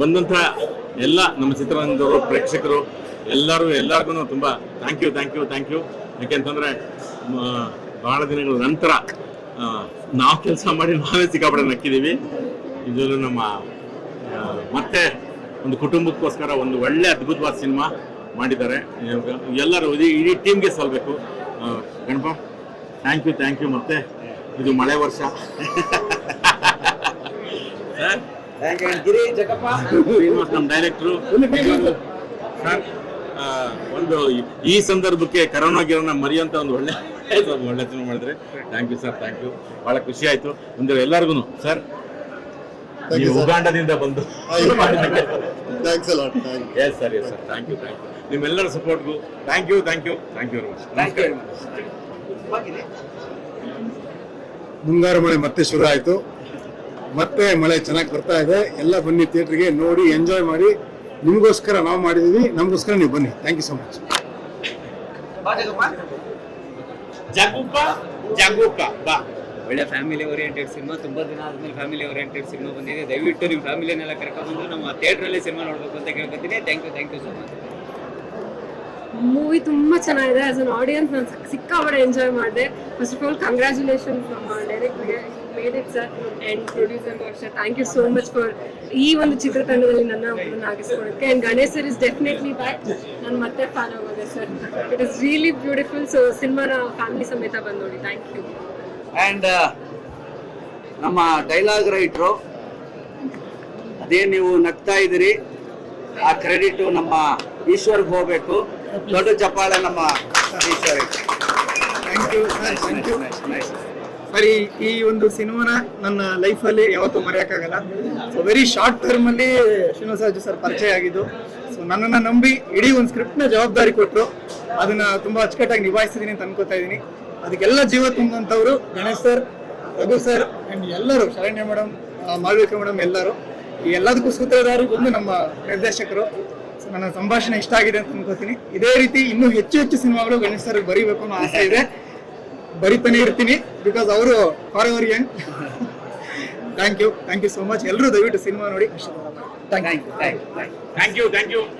ಬಂದಂಥ ಎಲ್ಲ ನಮ್ಮ ಚಿತ್ರರಂಗದವರು ಪ್ರೇಕ್ಷಕರು ಎಲ್ಲರೂ ಎಲ್ಲರಿಗೂ ತುಂಬ thank you thank you thank you ಯಾಕೆಂತಂದರೆ ಬಹಳ ದಿನಗಳ ನಂತರ ನಾವು ಕೆಲಸ ಮಾಡಿ ನಾವೇ ಸಿಕ್ಕಾಪಡೆ ನಕ್ಕಿದ್ದೀವಿ. ಇದರಲ್ಲೂ ನಮ್ಮ ಮತ್ತೆ ಒಂದು ಕುಟುಂಬಕ್ಕೋಸ್ಕರ ಒಂದು ಒಳ್ಳೆ ಅದ್ಭುತವಾದ ಸಿನಿಮಾ ಮಾಡಿದ್ದಾರೆ. ಎಲ್ಲರೂ ಇಡೀ ಟೀಮ್ಗೆ ಸಲ್ಬೇಕು. ಆ, Ganapa thank you thank you ಮತ್ತೆ ಇದು ಮಳೆ ವರ್ಷ. ಗಿರಿ ಜಗಪ್ಪ ಶ್ರೀನಿವಾಸ್ ನಮ್ಮ ಡೈರೆಕ್ಟ್ರು ಸರ್ ಆ, ಒಂದು ಈ- ಸಂದರ್ಭಕ್ಕೆ ಕರೋನಾ ಗಿರೋನ ಮರೆಯುವಂತ ಒಂದು ಒಳ್ಳೆ ಒಳ್ಳೆ ಸಿನಿಮಾ ಮಾಡಿದ್ರೆ. Thank you sir thank you ಬಹಳ ಖುಷಿ ಆಯ್ತು. ಒಂದು ಎಲ್ಲರಿಗೂ ಸರ್ ಉಗಾಂಡದಿಂದ ಬಂದು thanks yes sir yes sir thank you thank you ನಿಮ್ಮೆಲ್ಲರ ಸಪೋರ್ಟ್ಗೂ thank you thank you thank you very much thank you ನಮಸ್ಕಾರ ಮುಂಗಾರು ಮಳೆ ಮತ್ತೆ ಶುರು ಆಯ್ತು. ಮತ್ತೆ ಮಳೆ ಚೆನ್ನಾಗಿ ಬರ್ತಾ ಇದೆ. ಎಲ್ಲ ಬನ್ನಿ ಥಿಯೇಟ್ರಿಗೆ ನೋಡಿ ಎಂಜಾಯ್ ಮಾಡಿ. ನಿಮಗೋಸ್ಕರ ನಾವು ಮಾಡಿದೀವಿ. ನಮಗೋಸ್ಕರ ನೀವು ಬನ್ನಿ. ಥ್ಯಾಂಕ್ ಯು ಸೊ ಮಚ್ ಬಾ ಜಗಪ್ಪ ಜಾಗುಪ್ಪ ಜಾಗುಪ್ಪ ಬಾ. ಒಳ್ಳೆ ಫ್ಯಾಮಿಲಿ ಓರಿಯೆಂಟೆಡ್ ಸಿನಿಮಾ ತುಂಬಾ ದಿನ ಆದ್ಮೇಲೆ ಫ್ಯಾಮಿಲಿ ಓರಿಯೆಂಟೆಡ್ ಸಿನಿಮಾ ಬಂದಿದೆ. ದಯವಿಟ್ಟು ನಿಮ್ಮ ಫ್ಯಾಮಿಲಿನೆಲ್ಲ ಕರ್ಕೊಂಡ್ಬಂದು ನಮ್ಮ ಥಿಯೇಟ್ರಲ್ಲಿ ಸಿನಿಮಾ ನೋಡ್ಬೇಕು ಅಂತ ಕೇಳ್ಕೊತೀನಿ. Thank you thank you so much movie ತುಂಬ ಚೆನ್ನಾಗಿದೆ. ಆಸ್ ಅನ್ ಆಡಿಯನ್ಸ್ ನಾನು ಸಿಕ್ಕಾಪಟ್ಟೆ ಎಂಜಾಯ್ ಮಾಡಿದೆ. ಫಸ್ಟ್ ಆಫ್ ಆಲ್ ಕಂಗ್ರ್ಯಾಚುಲೇಷನ್ಸ್ ನಮ್ಮ ಡೈರೆಕ್ಟ್ಗೆ made it sir and producer sir thank you so much for ಈ ಒಂದು ಚಿತ್ರತಂಡದಲ್ಲಿ ನನ್ನ ಒಬ್ಬರನ್ನ ಆಗಿಸ್ಕೊಳಕ್ಕೆ and Ganesh sir is definitely back ನಾನು ಮತ್ತೆ ಫ್ಯಾನ್ ಆಗೋದೆ sir it is really beautiful so ಸಿನಿಮಾನ ಫ್ಯಾಮಿಲಿ ಸಮೇತ ಬಂದು ನೋಡಿ. ಥ್ಯಾಂಕ್ ಯು ಅಂಡ್ ನಮ್ಮ ಡೈಲಾಗ್ ರೈಟ್ರು ಅದೇ ನೀವು ನಗ್ತಾ ಇದ್ದೀರಿ. ಆ ಕ್ರೆಡಿಟ್ ನಮ್ಮ ಈಶ್ವರ್ಗೆ ಹೋಗ್ಬೇಕು. ದೊಡ್ಡ ಚಪ್ಪಾಳೆ ನಮ್ಮ Eshwar thank you sir thank you sir, ಈ ಒಂದು ಸಿನಿಮಾನ ನನ್ನ ಲೈಫಲ್ಲಿ ಯಾವತ್ತೂ ಮರೆಯೋಕ್ಕಾಗಲ್ಲ. ಸೊ ವೆರಿ ಶಾರ್ಟ್ ಟರ್ಮಲ್ಲಿ ಶ್ರೀನಿವಾಸರಾಜು ಸರ್ ಪರಿಚಯ ಆಗಿದ್ದು. ಸೊ ನನ್ನನ್ನು ನಂಬಿ ಇಡೀ ಒಂದು ಸ್ಕ್ರಿಪ್ಟ್ನ ಜವಾಬ್ದಾರಿ ಕೊಟ್ಟರು ಅದನ್ನ ತುಂಬಾ ಅಚ್ಚುಕಟ್ಟಾಗಿ ನಿಭಾಯಿಸಿದ್ದೀನಿ ಅಂತ ಅನ್ಕೋತಾ ಇದ್ದೀನಿ. ಅದಕ್ಕೆಲ್ಲ ಜೀವ ತುಂಬಂಥವ್ರು Ganesh sir, Raghu sir and ಎಲ್ಲರೂ, ಶರಣ್ಯ ಮೇಡಮ್ ಮಾಳ್ವಿಕ ಮೇಡಮ್ ಎಲ್ಲರೂ. ಈ ಎಲ್ಲದಕ್ಕೂ ಸೂತ್ರಧಾರು ಬಂದು ನಮ್ಮ ನಿರ್ದೇಶಕರು. ಸೊ ನನ್ನ ಸಂಭಾಷಣೆ ಇಷ್ಟ ಆಗಿದೆ ಅಂತ ಅನ್ಕೋತೀನಿ. ಇದೇ ರೀತಿ ಇನ್ನೂ ಹೆಚ್ಚು ಹೆಚ್ಚು ಸಿನಿಮಾಗಳು ಗಣೇಶ್ ಸರ್ ಬರೀಬೇಕು ಅನ್ನೋ ಆಸೆ ಇದೆ. ಬರಿತಾನೆ ಇರ್ತೀನಿ ಬಿಕಾಸ್ ಅವರು forever young thank you thank you so much ಎಲ್ಲರೂ ದಯವಿಟ್ಟು ಸಿನಿಮಾ ನೋಡಿ. Thank you thank you thank you thank you thank you